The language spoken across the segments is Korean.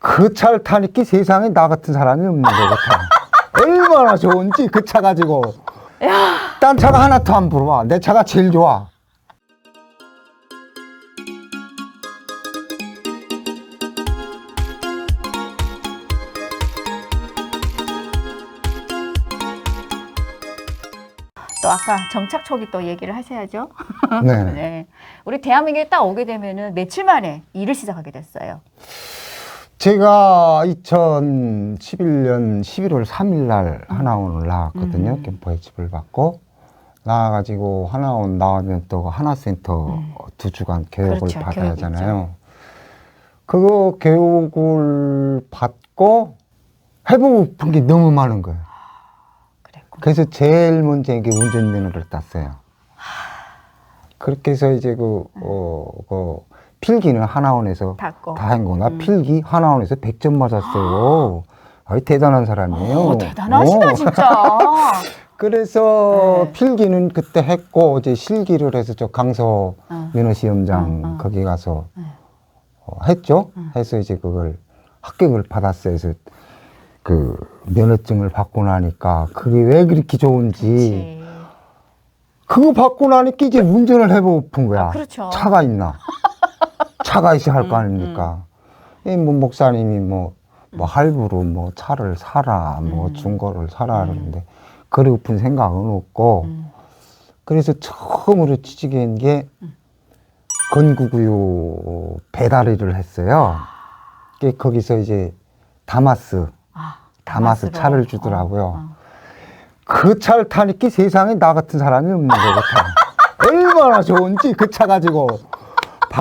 그 차를 타니까 세상에 나 같은 사람이 없는 것 같아. 얼마나 좋은지 그 차 가지고. 딴 차가 하나도 안 부러워. 내 차가 제일 좋아. 또 아까 정착 초기 또 얘기를 하셔야죠. 네. 네. 우리 대한민국에 딱 오게 되면은 며칠 만에 일을 시작하게 됐어요. 제가 2011년 11월 3일 날 하나원을 나왔거든요. 음. 캠퍼에 집을 받고 나와가지고 하나원 나오면 또 하나센터 두 주간 교육을 음. 그렇죠. 받아야 하잖아요. 그거 교육을 받고 해보고 싶은 게 너무 많은 거예요. 그랬고. 그래서 제일 먼저 이게 운전면허를 땄어요. 그렇게 해서 이제 그, 어, 그, 필기는 하나원에서 탔고. 다 한 거. 나 음. 필기 하나원에서 100점 맞았어요. 아이, 대단한 사람이에요. 오, 대단하시다 어. 진짜. 그래서 네. 필기는 그때 했고, 이제 실기를 해서 저 강서 어. 면허 시험장 어, 어. 거기 가서 네. 어, 했죠. 음. 해서 이제 그걸 합격을 받았어요. 그래서 그 면허증을 받고 나니까 그게 왜 그렇게 좋은지 그렇지. 그거 받고 나니까 이제 운전을 해보고픈 거야. 아, 그렇죠. 차가 있나? 차가 있어야 할거 음, 아닙니까? 이 뭐 목사님이 뭐, 뭐 할부로 뭐 차를 사라, 뭐 음. 중고를 사라 음. 그러는데 그러고픈 생각은 없고 음. 그래서 처음으로 취직한 게 음. 건구구유 배달 일을 했어요. 그 거기서 이제 다마스, 아, 다마스. 차를 주더라고요. 어, 어. 그 차를 타니까 세상에 나 같은 사람이 없는 것 같아. 얼마나 좋은지 그 차 가지고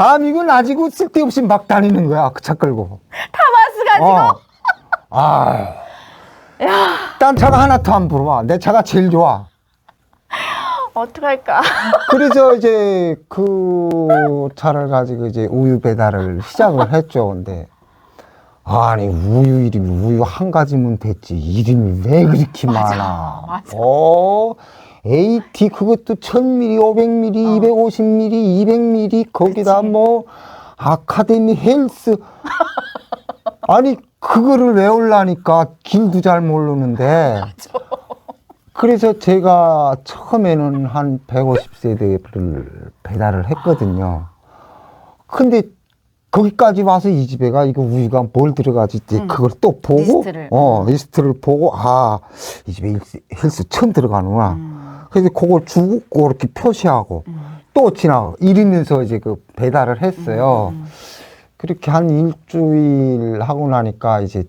밤이고 낮이고 쓸데없이 막 다니는 거야 그 차 끌고. 다마스 가지고. 어. 아, 야, 딴 차가 하나도 안 부러워. 내 차가 제일 좋아. 어떡할까? 그래서 이제 그 차를 가지고 이제 우유 배달을 시작을 했죠. 근데 아니 우유 이름이 우유 한 가지면 됐지 이름이 왜 그렇게 맞아, 많아? 맞아. 어, AT 그것도 1000ml, 500ml, 250ml, 200ml 거기다 어. 그치. 뭐 아카데미 헬스 아니 그거를 외우려니까 길도 잘 모르는데 그래서 제가 처음에는 한 150세대를 배달을 했거든요. 근데 거기까지 와서 이 집에가 이거 우유가 뭘 들어가지 음. 그걸 또 보고 리스트를. 어 리스트를 보고 아 이 집에 헬스, 헬스 처음 들어가는구나. 음, 그래서 그걸 주고 그렇게 표시하고 음, 또 지나가 이러면서 이제 그 배달을 했어요. 음, 그렇게 한 일주일 하고 나니까 이제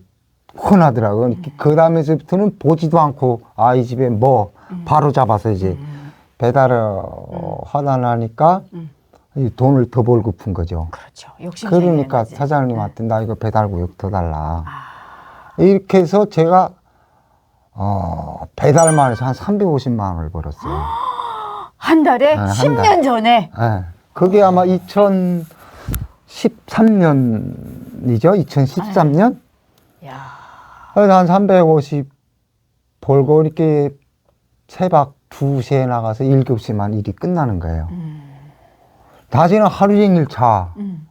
흔하더라고요. 음. 그 다음에서부터는 보지도 않고 아 이 집에 뭐 바로 잡아서 이제 음, 배달을 어, 하다 나니까 음. 이 돈을 더 벌고픈 거죠. 그렇죠. 욕심. 그러니까 사장님한테 네. 나 이거 배달구역 더 달라. 아, 이렇게 해서 제가 어, 배달만 해서 한 350만 원을 벌었어요. 한 달에 아, 한 10년 달. 전에 예. 그게 아마 2013년이죠? 2013년? 야, 그래서 한 350 벌고 이렇게 새벽 2시에 나가서 7시만 일이 끝나는 거예요. 음, 낮에는 하루 종일 자. 음,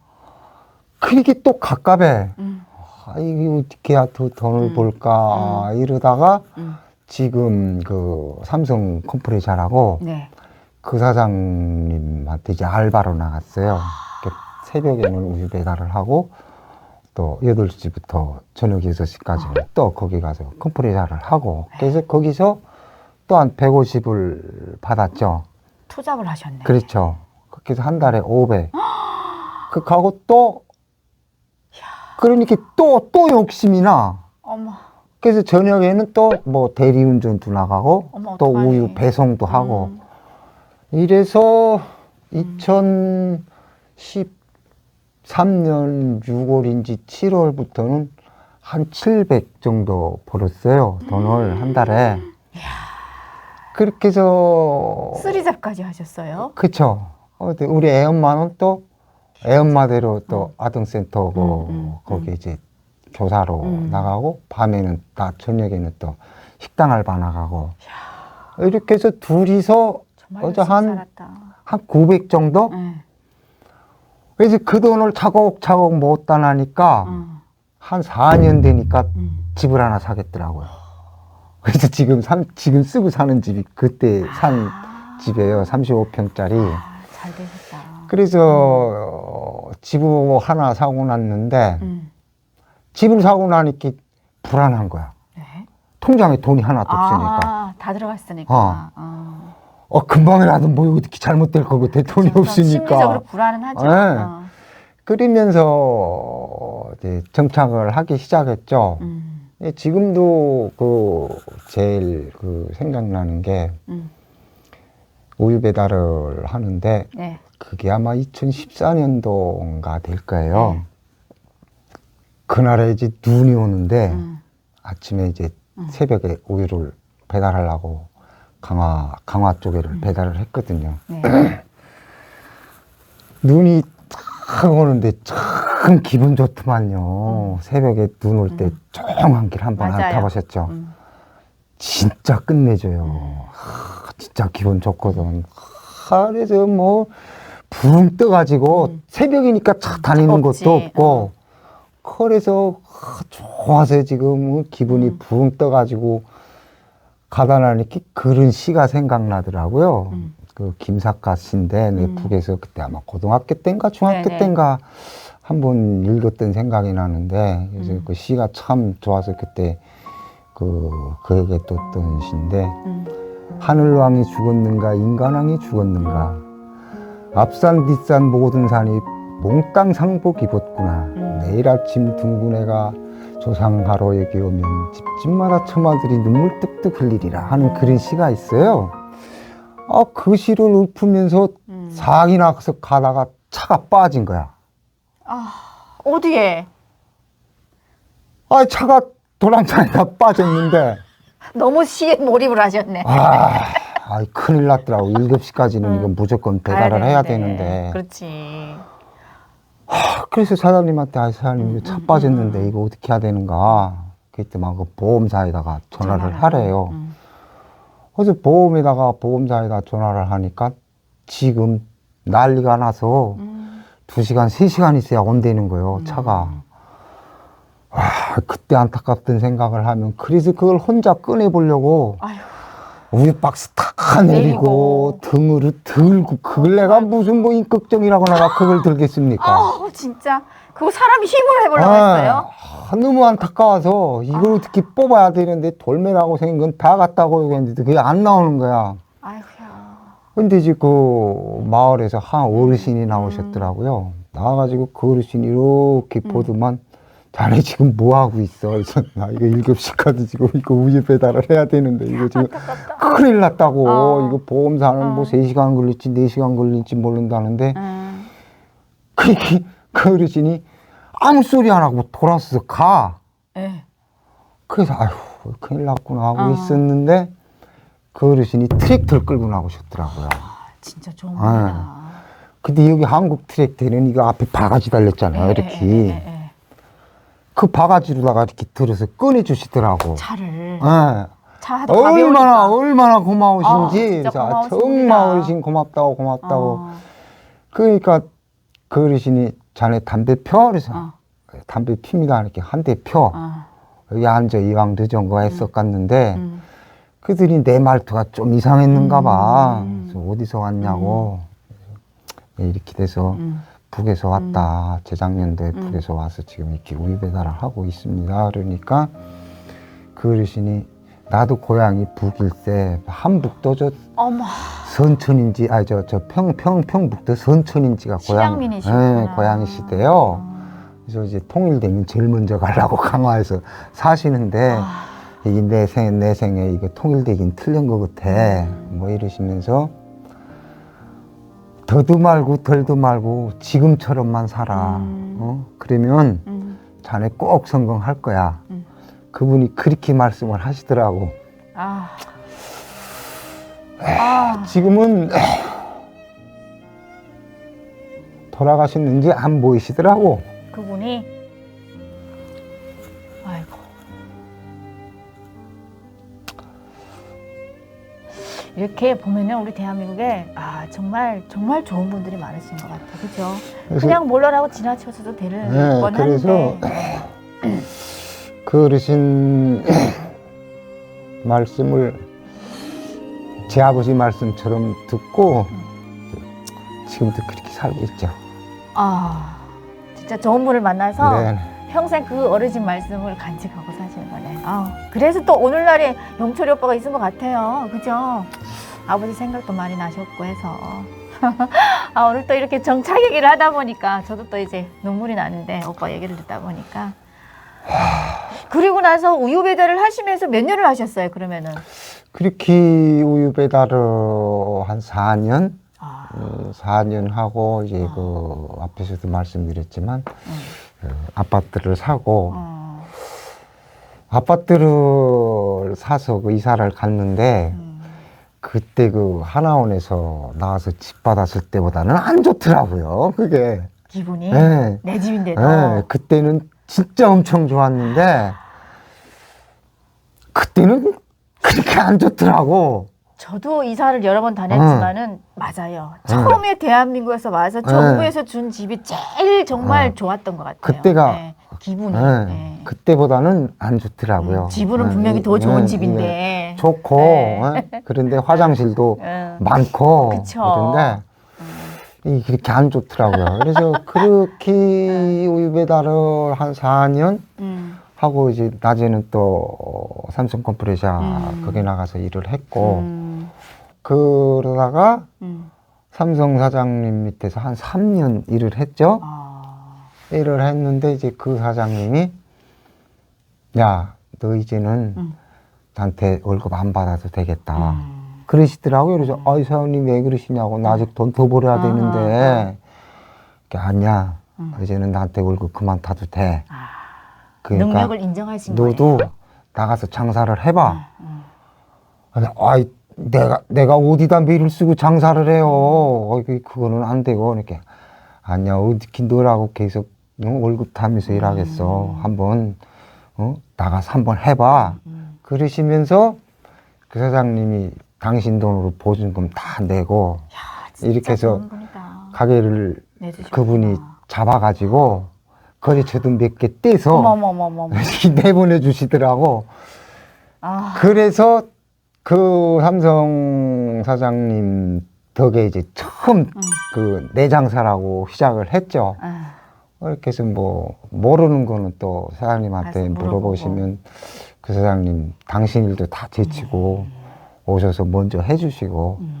그렇게 또 가깝해. 음, 아, 이게 어떻게 더 돈을 음. 벌까 이러다가 음. 지금 그 삼성 컴프레셔라고 네. 그 사장님한테 이제 알바로 나갔어요. 이렇게 새벽에는 우유 배달을 하고 또 8시부터 저녁 6시까지는 또 거기 가서 컴프레셔를 하고 그래서 거기서 또 한 150을 받았죠. 투잡을 하셨네. 그렇죠. 해서 한 달에 500. 그 가고 또 그러니까 또 또 욕심이 나. 어머. 그래서 저녁에는 또 뭐 대리운전도 나가고 어머, 또 어떡하니. 우유 배송도 하고 음. 이래서 2013년 6월인지 7월부터는 한 700 정도 벌었어요. 돈을 한 달에. 그렇게 해서 쓰리잡까지 하셨어요? 그쵸. 어, 근데 우리 애 엄마는 또 애엄마대로 또 아동센터고 음, 음, 거기 음. 이제 교사로 음. 나가고 밤에는 다 저녁에는 또 식당 알바 나가고 이렇게 해서 둘이서 어제 열심히 한- 살았다. 한900 정도? 네. 그래서 그 돈을 차곡차곡 못 따나니까 어. 한 4년 되니까 음. 집을 하나 사겠더라고요. 그래서 지금 삼, 지금 쓰고 사는 집이 그때 산 아. 집이에요. 35평짜리. 아, 잘 되셨다. 그래서 어, 집을 하나 사고 났는데 음. 집을 사고 나니까 불안한 거야. 네. 통장에 돈이 하나도 없으니까. 아, 다 들어갔으니까. 어. 어. 어, 금방이라도 뭐 어떻게 잘못될 거고 내 돈이 좀 없으니까. 심리적으로 불안은 하죠. 네. 어. 그러면서 이제 정착을 하기 시작했죠. 음. 예, 지금도 그 제일 그 생각나는 게 음. 우유 배달을 하는데 네. 그게 아마 2014년도인가 될 거예요. 네. 그날에 이제 눈이 오는데 음. 아침에 이제 음. 새벽에 우유를 배달하려고 강화 강화 쪽에를 음. 배달을 했거든요. 네. 눈이 탁 오는데 참 기분 좋더만요. 새벽에 눈 올때 음. 조용한 길 한번 맞아요. 타보셨죠? 음. 진짜 끝내줘요. 음. 하, 진짜 기분 좋거든. 하, 그래서 뭐 붕 떠가지고 음. 새벽이니까 차 다니는 없지. 것도 없고 그래서 하, 좋아서 지금 기분이 음. 붕 떠가지고 가다 나니까 그런 시가 생각나더라고요. 음. 그 김사카 씨인데 내 음. 북에서 그때 아마 고등학교 때인가 중학교 네네. 때인가 한 번 읽었던 생각이 나는데 그래서 음. 그 시가 참 좋아서 그때 그 그에게 떴던 시인데 음. 하늘왕이 죽었는가 인간왕이 죽었는가 앞산 뒷산 모든 산이 몽땅 상복 입었구나 음. 내일 아침 둥근해가 조상하러 여기 오면 집집마다 처마들이 눈물 뚝뚝 흘리리라 하는 그런 시가 있어요 아 그 시를 읊으면서 음. 사기나 가다가 차가 빠진 거야 아, 어디에? 아 차가 도랑차에다 빠졌는데 너무 시에 몰입을 하셨네. 아, 아이, 큰일 났더라고. 7시까지는 음. 이건 무조건 가야 배달을 해야 되는데. 그렇지. 하, 그래서 사장님한테, 아, 사장님, 이거 차 음, 음, 빠졌는데 음. 이거 어떻게 해야 되는가. 그랬더만 그 보험사에다가 전화를 하래요. 음. 그래서 보험에다가 보험사에다 전화를 하니까 지금 난리가 나서 음. 2시간, 3시간 있어야 온다는 거예요, 차가. 음. 아, 그때 안타깝던 생각을 하면 그래서 그걸 혼자 꺼내보려고 아휴. 우유 박스 탁 내리고 내리고. 등으로 들고 그걸 내가 무슨 뭐 인격적이라고 내가 그걸 들겠습니까? 아, 진짜 그거 사람이 힘으로 해보려고 아, 했어요? 아, 너무 안타까워서 이걸 어떻게 뽑아야 되는데 돌매라고 생긴 건 다 갔다고 했는데 그게 안 나오는 거야. 아휴야. 근데 이제 그 마을에서 한 어르신이 나오셨더라고요. 나와가지고 그 어르신이 이렇게 음. 보더만 자네 지금 뭐 하고 있어? 그래서 나 이거 일급식 카드 지고 이거 우유 배달을 해야 되는데 이거 지금. 큰일 났다고. 어. 이거 보험사는 어. 뭐 3시간 걸릴지 4시간 걸릴지 모른다는데 음. 그렇게 그 어르신이 아무 소리 안 하고 돌아서서 가. 예. 그래서 아휴 큰일 났구나 하고 어. 있었는데 그 어르신이 트랙터를 끌고 나오셨더라고요. 진짜 좋은 아. 분이다. 근데 여기 한국 트랙터는 이거 앞에 바가지 달렸잖아요. 예, 이렇게. 예, 예, 예. 그 바가지로다가 이렇게 들어서 꺼내주시더라고. 차를 예. 차도 얼마나 가벼우니까. 얼마나 고마우신지 아, 진짜 고마우십니다. 정말 어르신 고맙다고 고맙다고 어, 그러니까 그 어르신이 자네 담배 펴 그래서 어, 담배 핍니다 이렇게 한 대 펴 어. 여기 앉아 이왕 늦은 거 했어 갔는데 음. 그들이 내 말투가 좀 이상했는가 봐 음. 그래서 어디서 왔냐고 네, 이렇게 돼서 음. 북에서 왔다 재작년도에 음. 북에서 와서 지금 이렇게 우유 배달을 하고 있습니다 그러니까 그 어르신이 나도 고향이 북일세 한북도 저 어머. 선천인지 아니 저저 평 평 평북도 선천인지가 고향 실향민이시구나. 예, 고향이시대요. 어. 그래서 이제 통일되면 제일 먼저 가려고 강화에서 사시는데 아, 이게 내 생, 내 생에 이거 통일되긴 틀린 것 같아. 음. 뭐 이러시면서 더도 말고 덜도 말고 지금처럼만 살아. 음. 어? 그러면 음. 자네 꼭 성공할 거야. 음. 그분이 그렇게 말씀을 하시더라고. 아. 아. 지금은 돌아가셨는지 안 보이시더라고. 그분이 이렇게 보면은 우리 대한민국에 아 정말 정말 좋은 분들이 많으신 것 같아요, 그렇죠? 그래서 그냥 몰라라고 지나쳐서도 되는 네, 건 그래서 한데 그 어르신 말씀을 제 아버지 말씀처럼 듣고 지금도 그렇게 살고 있죠. 아, 진짜 좋은 분을 만나서 네. 평생 그 어르신 말씀을 간직하고 사시는 거네. 아, 그래서 또 오늘날에 영철이 오빠가 있은 것 같아요. 그죠? 아버지 생각도 많이 나셨고 해서. 아, 오늘 또 이렇게 정착 얘기를 하다 보니까 저도 또 이제 눈물이 나는데 오빠 얘기를 듣다 보니까. 그리고 나서 우유 배달을 하시면서 몇 년을 하셨어요, 그러면은? 그렇게 우유 배달을 한 4년, 아, 어, 4년 하고 이제 아. 그 앞에서도 말씀드렸지만 음, 어, 아파트를 사고 어, 아파트를 사서 그 이사를 갔는데 음. 그때 그 하나원에서 나와서 집 받았을 때보다는 안 좋더라고요. 그게. 기분이 예. 내 집인데도. 예, 그때는 진짜 엄청 좋았는데 그때는 그렇게 안 좋더라고. 저도 이사를 여러 번 다녔지만은 맞아요. 처음에 대한민국에서 와서 정부에서 준 집이 제일 정말 어. 좋았던 것 같아요. 그때가- 네, 기분이. 예, 네. 그때보다는 안 좋더라고요. 음, 집은 예, 분명히 더 예, 좋은 예, 집인데. 좋고 네. 예? 그런데 화장실도 예. 많고 그쵸. 그런데 음. 이 그렇게 안 좋더라고요. 그래서 그렇게 우유 배달을 한 4년 음. 하고 이제 낮에는 또 삼성 컴프레셔 음. 거기 나가서 일을 했고 음. 그러다가 음. 삼성 사장님 밑에서 한 3년 일을 했죠. 아. 일을 했는데 이제 그 사장님이 야, 너 이제는 음. 나한테 월급 안 받아도 되겠다. 음. 그러시더라고요. 그래서 아이 사장님 왜 그러시냐고 나 아직 돈 더 벌어야 아, 되는데 그게 아니야. 음. 이제는 나한테 월급 그만 타도 돼. 아. 그러니까 능력을 인정하신 너도 거예요. 나가서 장사를 해봐. 음. 아니, 아이, 내가, 내가 어디다 매를 쓰고 장사를 해요. 그거는 안 되고. 이렇게. 아니야, 어떻게 너라고 계속 어, 월급 타면서 일하겠어. 한번, 어, 나가서 한번 해봐. 음. 그러시면서 그 사장님이 당신 돈으로 보증금 다 내고 야, 이렇게 해서. 가게를 내주셨구나. 그분이 잡아가지고 거래처도 몇 개 떼서. 내보내 주시더라고. 아. 그래서 그 삼성 사장님 덕에 이제 처음 음. 그 내장사라고 시작을 했죠. 아. 이렇게 해서 뭐 모르는 거는 또 사장님한테. 물어보시면 그 사장님 당신 일도 다 제치고 오셔서 먼저 해주시고 음.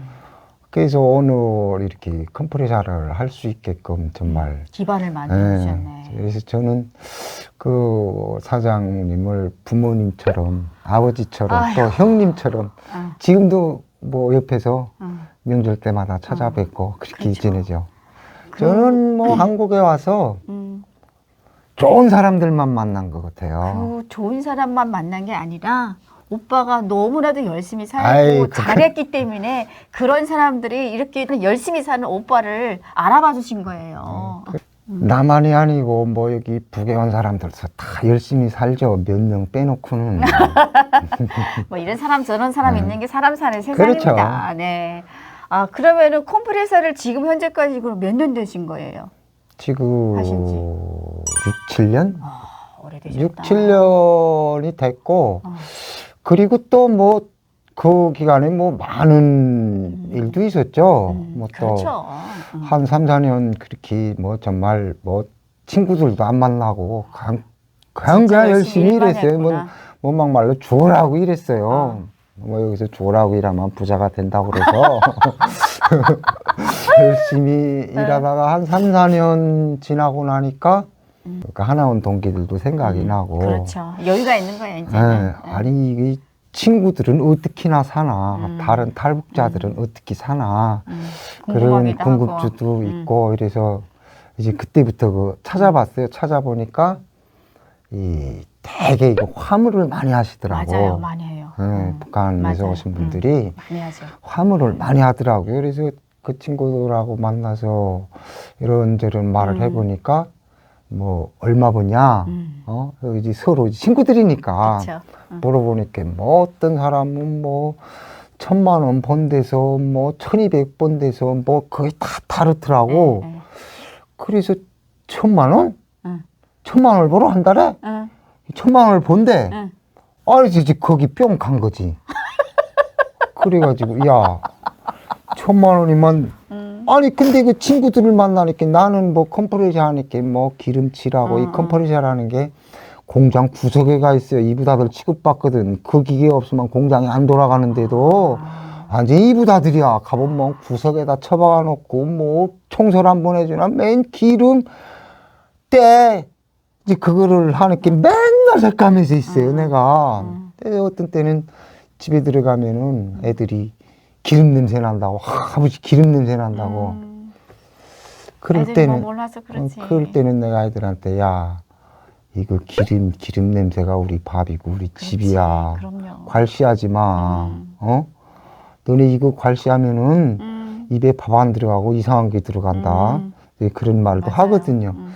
그래서 오늘 이렇게 컴프레셔를 할 수 있게끔 정말 기반을 만들어 주셨네. 예, 그래서 저는 그 사장님을 부모님처럼 아버지처럼 아휴. 또 형님처럼 아. 지금도 뭐 옆에서 음. 명절 때마다 찾아뵙고 그렇게 그렇죠. 지내죠. 그- 저는 뭐 한국에 와서 음. 좋은 사람들만 만난 것 같아요. 그 좋은 사람만 만난 게 아니라 오빠가 너무나도 열심히 살고 아이, 그- 잘했기 때문에 그런 사람들이 이렇게 열심히 사는 오빠를 알아봐 주신 거예요. 그 나만이 아니고 뭐 여기 북에 온 사람들도 다 열심히 살죠. 몇 명 빼놓고는. 뭐 이런 사람 저런 사람 네. 있는 게 사람 사는 세상입니다. 그렇죠. 네. 아 그러면은 콤프레서를 지금 현재까지 그럼 몇 년 되신 거예요? 지금 하신 지. 6, 7년? 아, 오래되셨다. 6, 7년이 됐고 어. 그리고 또 뭐 그 기간에 뭐 많은 일도 있었죠. 음, 뭐또한 그렇죠. 음. 3, 4년 그렇게 뭐 정말 뭐 친구들도 안 만나고 그냥 그냥, 진짜 그냥 열심히 일만 일했어요. 뭐, 했구나. 뭐 막 말로 죽으라고 일했어요. 어. 뭐 여기서 죽으라고 일하면 부자가 된다고 그래서 열심히 일하다가 한 3, 4년 지나고 나니까 음. 그 하나원 동기들도 생각이 음, 나고 그렇죠. 여유가 있는 거예요 이제. 예, 아니 이 친구들은 어떻게나 사나 음. 다른 탈북자들은 어떻게 사나 음, 그런 궁금주도 하고. 음. 있고 이래서 이제 그때부터 그 찾아봤어요 찾아보니까 이 되게 이거 화물을 많이 하시더라고 맞아요, 많이 해요. 예, 음, 북한에서 맞아요. 오신 음. 분들이 많이 하죠. 화물을 많이 하더라고요 그래서 그 친구들하고 만나서 이런저런 말을 음. 해보니까 뭐 얼마 버냐 음. 어 이제 서로 이제 친구들이니까 그렇죠. 음. 물어보니까 뭐 어떤 사람은 뭐 천만 원 번 데서 뭐 천이백 번 데서 뭐 거의 다 다르더라고. 네, 네. 그래서 천만 원? 응. 천만 원을 벌어 한 달에 응, 천만 원을 본대. 응. 아니 이제 거기 뿅 간 거지. 그래가지고 야 천만 원이면 응. 아니 근데 그 친구들을 만나니까 나는 뭐 컴프레셔 하니까 뭐 기름칠하고 응, 이 응. 컴프레셔라는 게 공장 구석에 가 있어요. 이부다들 취급받거든. 그 기계 없으면 공장이 안 돌아가는데도 완전 이부다들이야. 가보면 뭐 구석에다 처박아 놓고 뭐 청소를 한 번 해주나 맨 기름 때 이제 그거를 하니까 맨 날 색감해서 있어요. 응. 내가. 어떤 때는 집에 들어가면은 애들이 기름 냄새 난다고 하, 아버지 기름 냄새 난다고 음. 그럴 애들이 때는 뭐 몰라서 그렇지. 어, 그럴 때는 내가 애들한테 야 이거 기름 기름 냄새가 우리 밥이고 우리 그렇지. 집이야 그럼요. 괄시하지 마 음. 어? 너네 이거 괄시하면은 음. 입에 밥 안 들어가고 이상한 게 들어간다 음. 예, 그런 말도 맞아요. 하거든요 음.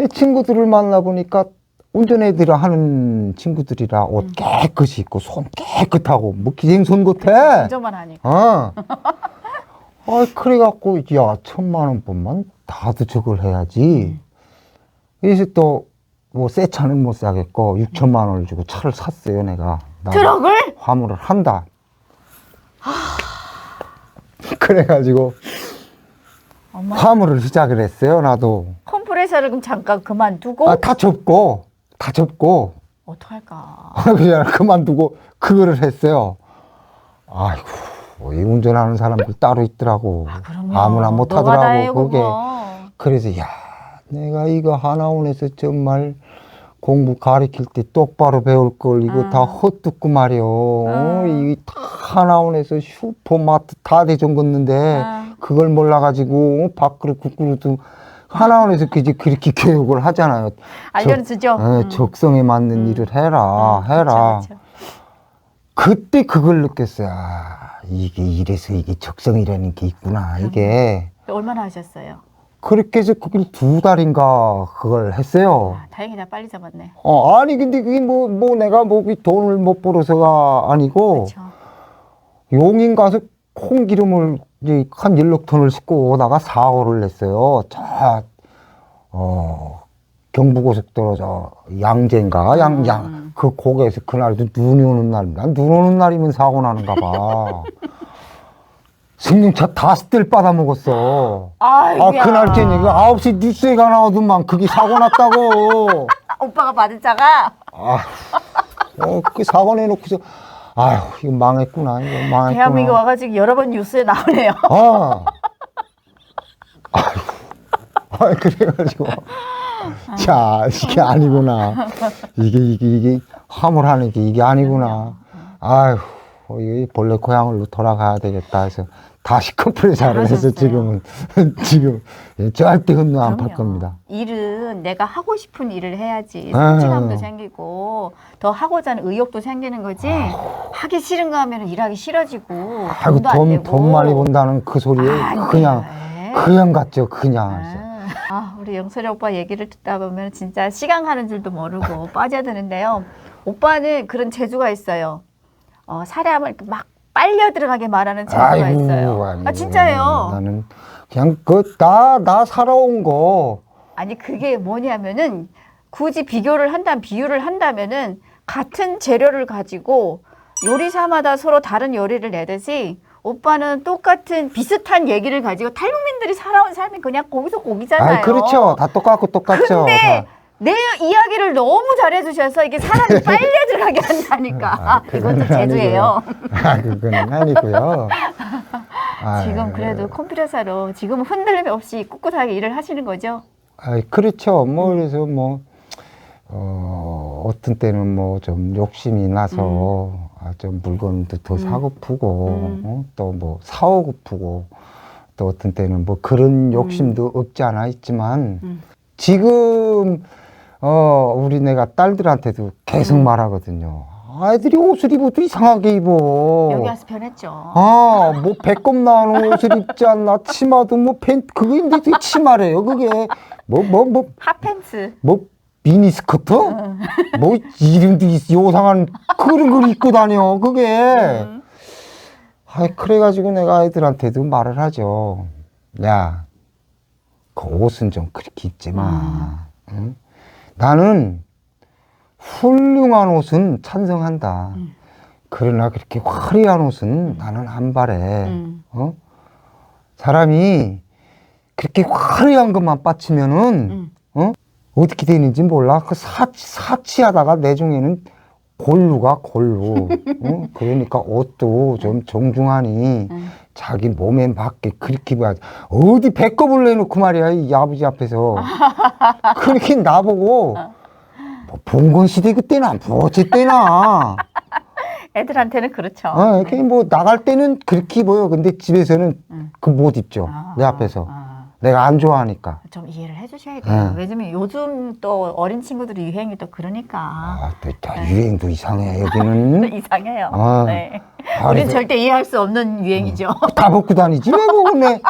이 친구들을 만나보니까 운전애들 하는 친구들이라 옷 음. 깨끗이 입고 손 깨끗하고 뭐 기생손 같아 운전만 하니까. 어. 아, 그래갖고, 야, 천만 원뿐만 다도 저걸 해야지. 그래서 또, 뭐, 새 차는 못 사겠고, 6천만 원을 주고 차를 샀어요, 내가. 나 트럭을? 화물을 한다. 그래가지고, 엄마 화물을 시작을 했어요, 나도. 컴프레셔를 그럼 잠깐 그만두고 아, 다 접고, 다 접고, 어떡할까? 그냥 그만두고, 그거를 했어요. 아이고, 이 운전하는 사람들 따로 있더라고. 아, 그럼요. 아무나 못 노가다예요, 하더라고, 그게. 그거. 그래서 야 내가 이거 하나원에서 정말 공부 가르칠 때 똑바로 배울 걸 이거 음. 다 헛듣고 말이요 음. 이다 하나원에서 슈퍼마트 다 대전 걷는데 음. 그걸 몰라가지고 밥그릇 국그릇도 하나원에서 그지 그렇게 교육을 하잖아요 알려주죠. 에, 음. 적성에 맞는 음. 일을 해라 음, 해라 그쵸, 그쵸. 그때 그걸 느꼈어요 아, 이게 이래서 이게 적성이라는 게 있구나 이게 얼마나 하셨어요? 그렇게 해서 그걸 두 달인가 그걸 했어요. 아, 다행이다 빨리 잡았네. 어, 아니, 근데 그게 뭐, 뭐 내가 뭐 돈을 못 벌어서가 아니고, 그렇죠. 용인 가서 콩기름을 이제 한 1럭톤을 싣고 오다가 사고를 냈어요. 저, 어, 경부고속도로 저 양재인가? 양, 음. 양, 그 고개에서 그날도 눈이 오는 날, 난눈 오는 날이면 사고 나는가 봐. 승용차 다섯 대를 받아먹었어. 아이고야. 아, 그날 저녁에 9시 뉴스에가 나오더만 그게 사고 났다고. 오빠가 받은 차가 아, 어, 그 사고 내놓고서, 아휴, 이거 망했구나, 이거 망했구나. 대한민국 와가지고 여러 번 뉴스에 나오네요. 아. 아휴. 아, 그래가지고. 자, 이게 아니구나. 이게, 이게, 이게, 화물하는 게 이게 아니구나. 아휴, 어, 이게 본래 고향으로 돌아가야 되겠다 해서 다시 커플을 잘을 해서 잘하셨어요. 지금은, 지금, 예, 절대 안팔 그럼요. 겁니다. 일은 내가 하고 싶은 일을 해야지 아. 성취감도 생기고 더 하고자 하는 의욕도 생기는 거지 하기 싫은 거 하면 일하기 싫어지고 아이고, 돈도 안 돈, 되고 돈 많이 번다는 그 소리에 안 그냥, 돼요. 그냥 같죠, 그냥. 아, 아, 우리 영철이 오빠 얘기를 듣다 보면 진짜 시간 가는 줄도 모르고 빠져드는데요. 오빠는 그런 재주가 있어요. 어, 사람을 이렇게 막 빨려 들어가게 말하는 재주가 있어요. 아니고, 아 진짜예요. 나는 그냥 그, 나, 나 살아온 거. 아니 그게 뭐냐면은 굳이 비교를 한다면 비유를 한다면은 같은 재료를 가지고 요리사마다 서로 다른 요리를 내듯이 오빠는 똑같은 비슷한 얘기를 가지고 탈북민들이 살아온 삶이 그냥 거기서 거기잖아요. 아, 그렇죠. 다 똑같고 똑같죠. 근데 다. 내 이야기를 너무 잘해주셔서 이게 사람이 빨려 들어가게 한다니까. 아, 아, 이것도 그건 재주예요. 아, 그건 아니고요. 아, 지금 그래도 컴퓨터사로 지금 흔들림 없이 꿋꿋하게 일을 하시는 거죠? 아, 그렇죠. 뭐, 그래서 뭐, 어, 어떤 때는 뭐 좀 욕심이 나서, 아, 좀 물건도 더 음. 사고프고, 음. 어? 또 뭐 사오고프고, 또 어떤 때는 뭐 그런 욕심도 없지 않아 있지만, 음. 지금, 어, 우리 내가 딸들한테도 계속 음. 말하거든요. 아이들이 옷을 입어도 이상하게 입어. 여기 와서 변했죠. 아, 뭐 배꼽 나오는 옷을 입지 않나? 치마도 뭐 팬, 그거 입는데 도 치마래요, 그게. 뭐, 뭐, 뭐, 핫팬츠. 뭐, 미니스커트? 뭐, 이름도 있, 요상한 그런 걸 입고 다녀, 그게. 음. 아 그래가지고 내가 아이들한테도 말을 하죠. 야, 그 옷은 좀 그렇게 입지 마. 응? 나는 훌륭한 옷은 찬성한다. 음. 그러나 그렇게 화려한 옷은 나는 안 바래. 음. 어? 사람이 그렇게 화려한 것만 빠치면은 음. 어? 어떻게 되는지 몰라. 그 사치, 사치하다가 내중에는 골루가 골루. 어? 그러니까 옷도 좀 정중하니 음. 자기 몸에 맞게 그렇게 봐야지. 어디 배꼽을 내놓고 말이야, 이 아버지 앞에서. 그렇게 나보고, 뭐 봉건 시대 그때나, 뭐어째 때나. 애들한테는 그렇죠. 어, 이렇게 뭐 나갈 때는 그렇게 입어요. 근데 집에서는 음. 그못 입죠. 아, 내 앞에서. 아. 내가 안 좋아하니까. 좀 이해를 해주셔야 돼요. 네. 왜냐면 요즘 또 어린 친구들이 유행이 또 그러니까 아, 또, 또 네. 유행도 이상해, 여기는. 이상해요. 아. 네. 아, 우린 그래서 절대 이해할 수 없는 유행이죠. 다 벗고 다니지, 왜 그거네.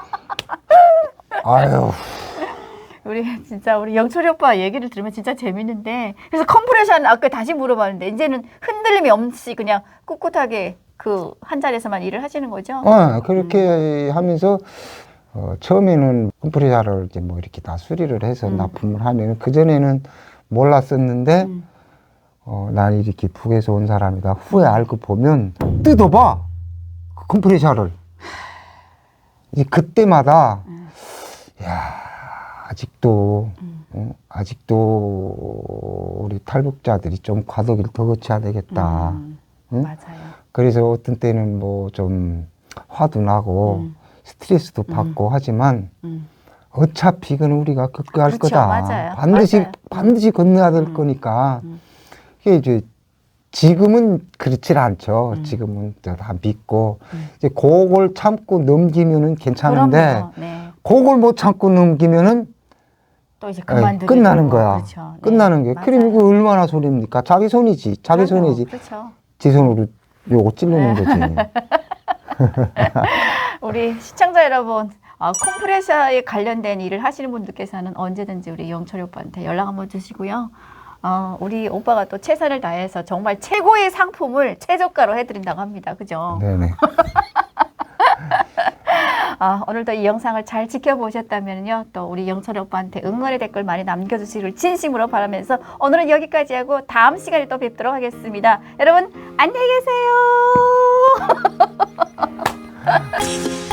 아유. 우리 진짜 우리 영철이 오빠 얘기를 들으면 진짜 재밌는데 그래서 컴프레션 아까 다시 물어봤는데 이제는 흔들림이 없이 그냥 꿋꿋하게 그 한 자리에서만 일을 하시는 거죠? 어, 그렇게 하면서 어, 처음에는 컴프레셔를 이제 뭐 이렇게 다 수리를 해서 음. 납품을 하면 그 전에는 몰랐었는데 음. 어, 난 이렇게 북에서 온 사람이다. 후에 알고 보면 뜯어봐 그 컴프레셔를 이제 그때마다 음. 야 아직도 음. 어, 아직도 우리 탈북자들이 좀 과도기를 더 거쳐야 되겠다. 음. 응? 맞아요. 그래서 어떤 때는 뭐 좀 화도 나고 음. 스트레스도 받고 하지만 음. 어차피 이건 우리가 겪어야 할 그렇죠, 거다. 맞아요. 반드시 맞아요. 반드시 건너야 될 음. 거니까 음. 이게 이제 지금은 그렇질 않죠. 음. 지금은 다 믿고 음. 이제 그걸 참고 넘기면은 괜찮은데. 네. 그걸 못 참고 넘기면은 또 이제 그만두게 끝나는 거야. 그렇죠. 네. 끝나는 거예요. 그럼 맞아요. 이거 얼마나 손해입니까? 자기 손이지. 자기 그럼요. 손이지. 그렇죠. 지 손으로 요거 찌르는 네. 거지. 우리 시청자 여러분, 어, 컴프레셔에 관련된 일을 하시는 분들께서는 언제든지 우리 영철이 오빠한테 연락 한번 주시고요. 어, 우리 오빠가 또 최선을 다해서 정말 최고의 상품을 최저가로 해드린다고 합니다. 그죠? 네네. 아, 오늘도 이 영상을 잘 지켜보셨다면요. 또 우리 영철이 오빠한테 응원의 댓글 많이 남겨주시기를 진심으로 바라면서 오늘은 여기까지 하고 다음 시간에 또 뵙도록 하겠습니다. 여러분, 안녕히 계세요. Ha ha ha!